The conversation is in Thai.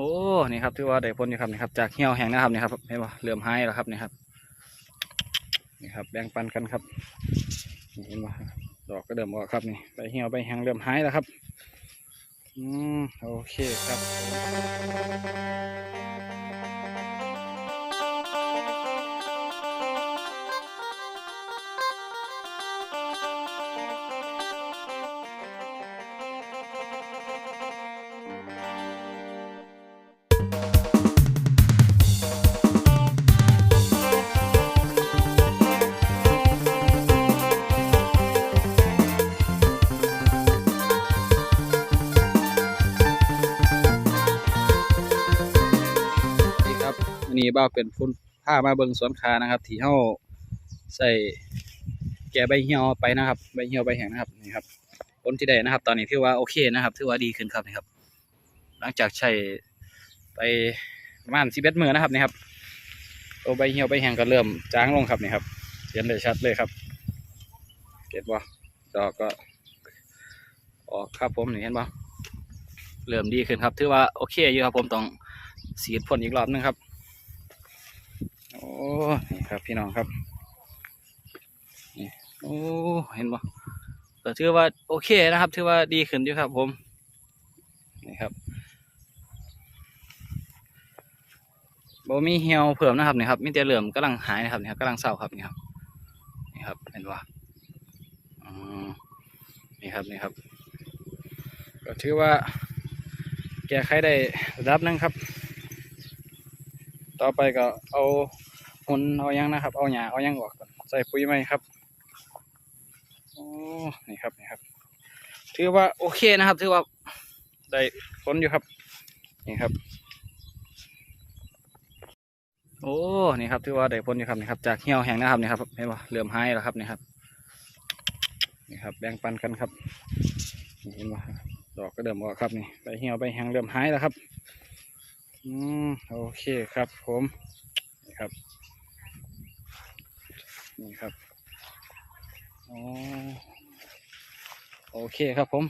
โอ้ นี่ครับถือว่าได้ผลอยู่ครับนี่ครับ จากเหี่ยวแห้งนะครับนี่ครับเห็นป่เริ่มหายแล้วครับนี่ครับ นี่ครับแบ่งปันกันครับเห็นป่ดอกก็เริ่มออกครับนี่ไปเหี่ยวไปแห้งเริ่มหายแล้วครับ อืม โอเคครับ ครันนี้บ้าเป็นพุ่นผ้ามาเบิงสวนคานะครับ ที่เฮาใส่แกใบเหี่ยวไปนะครับใบเหี่ยวใบแห้งนะครับนี่ครับผลที่ได้นะครับ ตอนนี้ถือว่าโอเคนะครับถือว่าดีขึ้นครับนี่ครับ หลังจากใช้ไปประมาณสิบเอ็ดมือนะครับนี่ครับตัวใบเหี่ยวใบแห้งก็เริ่มจางลงครับนี่ครับเห็นได้ชัดเลยครับ เก็บบ่ดอกก็ออกครับผมนี่เห็นบ่เริ่มดีขึ้นครับ ถือว่าโอเคอยู่ครับผมต้องสีดพ่นอีกรอบนึงครับ โอ้นี่ครับพี่น้องครับนี่โอ้เห็นบ่ก็ถือว่าโอเคนะครับ ถือว่าดีขึ้นอยู่ครับผมนี่ครับบ่มีเหี่ยวเพิ่มนะครับนี่ครับมีแต่เหลื่อมกำลังหายนะครับนี่ครับกำลังเศร้าครับนี่ครับนี่ครับเห็นว่าอืมนี่ครับนี่ครับ ก็ถือว่า แก้ไขได้ระดับนึงครับ ต่อไปก็เอา หุนเอายังนะครับ เอาหญ้าเอายังออกก่อนใส่ปุ๋ยไหมครับโอ้นี่ครับนี่ครับ ถือว่าโอเคนะครับ ถือว่าได้ผลอยู่ครับ นี่ครับ โอ้นี่ครับถือว่าได้ผลอยู่ครับนี่ครับ จากเหี่ยวแห้งนะครับนี่ครับเห็นป่เริ่มหายแล้วครับนี่ครับนี่ครับแบ่งปันกันครับนี่เห็นป่ดอกก็เริ่มออกครับนี่ใบเหี่ยวใบแห้งเริ่มหายแล้วครับอืมโอเคครับผมนี่ครับ นี่ครับอ๋อโอเคครับผม